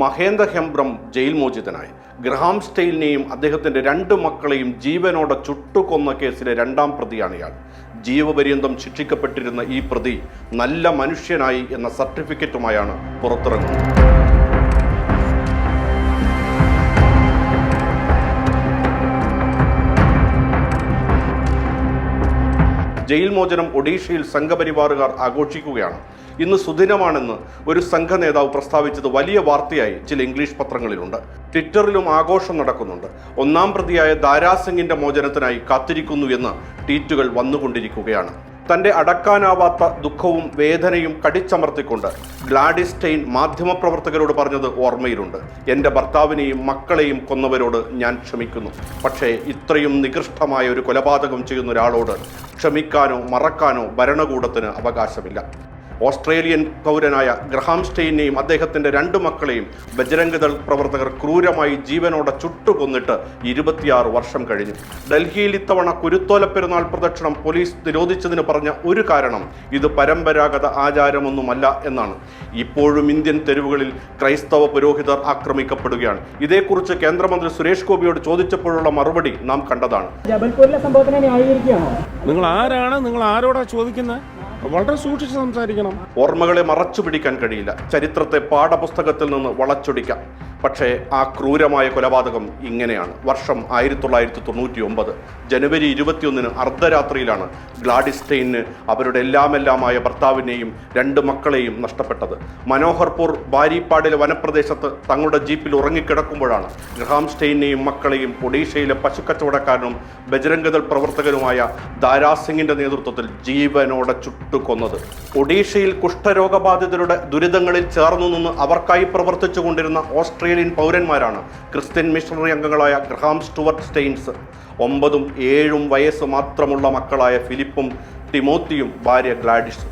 Mahendra Hembram jail മോചിതനായി. Graham സ്റ്റെയിലിനെയും അദ്ദേഹത്തിന്റെ രണ്ട് മക്കളെയും ജീവനോടെ ചുട്ടുകൊന്ന കേസിലെ രണ്ടാം പ്രതിയാണ് ഇയാൾ. ജീവപര്യന്തം ശിക്ഷിക്കപ്പെട്ടിരുന്ന ഈ പ്രതി നല്ല മനുഷ്യനായി എന്ന സർട്ടിഫിക്കറ്റുമായാണ് പുറത്തിറങ്ങുന്നത്. ജയിൽ മോചനം ഒഡീഷയിൽ സംഘപരിവാറുകാർ ആഘോഷിക്കുകയാണ്. ഇന്ന് സുദിനമാണെന്ന് ഒരു സംഘ നേതാവ് പ്രസ്താവിച്ചത് വലിയ വാർത്തയായി ചില ഇംഗ്ലീഷ് പത്രങ്ങളിലുണ്ട്. ട്വിറ്ററിലും ആഘോഷം നടക്കുന്നുണ്ട്. ഒന്നാം പ്രതിയായ ദാരാസിംഗിന്റെ മോചനത്തിനായി കാത്തിരിക്കുന്നു എന്ന് ട്വീറ്റുകൾ വന്നുകൊണ്ടിരിക്കുകയാണ്. തന്റെ അടക്കാനാവാത്ത ദുഃഖവും വേദനയും കടിച്ചമർത്തിക്കൊണ്ട് ഗ്ലാഡിസ് ഗ്ലാഡിസ്റ്റെയിൻ മാധ്യമപ്രവർത്തകരോട് പറഞ്ഞത് ഓർമ്മയിലുണ്ട്. എന്റെ ഭർത്താവിനെയും മക്കളെയും കൊന്നവരോട് ഞാൻ ക്ഷമിക്കുന്നു. പക്ഷേ ഇത്രയും നികൃഷ്ടമായ ഒരു കൊലപാതകം ചെയ്യുന്ന ഒരാളോട് ക്ഷമിക്കാനോ മറക്കാനോ ഭരണകൂടത്തിന് അവകാശമില്ല. ഓസ്ട്രേലിയൻ പൗരനായ ഗ്രഹാം സ്റ്റെയിനെയും അദ്ദേഹത്തിന്റെ രണ്ട് മക്കളെയും ബജരംഗദൾ പ്രവർത്തകർ ക്രൂരമായി ജീവനോടെ ചുട്ടുകൊന്നിട്ട് ഇരുപത്തിയാറ് വർഷം കഴിഞ്ഞു. ഡൽഹിയിൽ ഇത്തവണ കുരുത്തോല പെരുന്നാൾ പ്രദക്ഷിണം പോലീസ് നിരോധിച്ചതിന് പറഞ്ഞ ഒരു കാരണം ഇത് പരമ്പരാഗത ആചാരമൊന്നുമല്ല എന്നാണ്. ഇപ്പോഴും ഇന്ത്യൻ തെരുവുകളിൽ ക്രൈസ്തവ പുരോഹിതർ ആക്രമിക്കപ്പെടുകയാണ്. ഇതേക്കുറിച്ച് കേന്ദ്രമന്ത്രി സുരേഷ് ഗോപിയോട് ചോദിച്ചപ്പോഴുള്ള മറുപടി നാം കണ്ടതാണ്. നിങ്ങൾ ആരാണ്? നിങ്ങൾ ആരോടാ ചോദിക്കുന്നത് വളരെ സൂക്ഷിച്ച് സംസാരിക്കണം. ഓർമ്മകളെ മറച്ചു പിടിക്കാൻ കഴിയില്ല. ചരിത്രത്തെ പാഠപുസ്തകത്തിൽ നിന്ന് വളച്ചൊടിക്കാം. പക്ഷേ ആ ക്രൂരമായ കൊലപാതകം ഇങ്ങനെയാണ്. വർഷം ആയിരത്തി തൊള്ളായിരത്തി തൊണ്ണൂറ്റി ഒമ്പത് ജനുവരി ഇരുപത്തിയൊന്നിന് അർദ്ധരാത്രിയിലാണ് ഗ്ലാഡിസ്റ്റെയിന് അവരുടെ എല്ലാമെല്ലാമായ ഭർത്താവിനെയും രണ്ട് മക്കളെയും നഷ്ടപ്പെട്ടത്. മനോഹർപൂർ ബാരിപ്പാടിലെ വനപ്രദേശത്ത് തങ്ങളുടെ ജീപ്പിൽ ഉറങ്ങിക്കിടക്കുമ്പോഴാണ് ഗ്രഹാം സ്റ്റെയിനെയും മക്കളെയും ഒഡീഷയിലെ പശുക്കച്ചവടക്കാരനും ബജരംഗദൾ പ്രവർത്തകനുമായ ദാരാസിംഗിന്റെ നേതൃത്വത്തിൽ ജീവനോടെ ചുട്ടുകൊന്നത്. ഒഡീഷയിൽ കുഷ്ഠരോഗബാധിതരുടെ ദുരിതങ്ങളിൽ ചേർന്നു നിന്ന് അവർക്കായി പ്രവർത്തിച്ചു കൊണ്ടിരുന്ന ഓസ്ട്രേലിയൻ പൗരന്മാരാണ് ക്രിസ്ത്യൻ മിഷണറി അംഗങ്ങളായ ഗ്രഹാം സ്റ്റുവർട്ട് സ്റ്റെയിൻസ്. ഒമ്പതും ഏഴും വയസ്സ് മാത്രമുള്ള മക്കളായ ഫിലിപ്പും ടിമോത്തിയും ഭാര്യ ഗ്ലാഡിസും.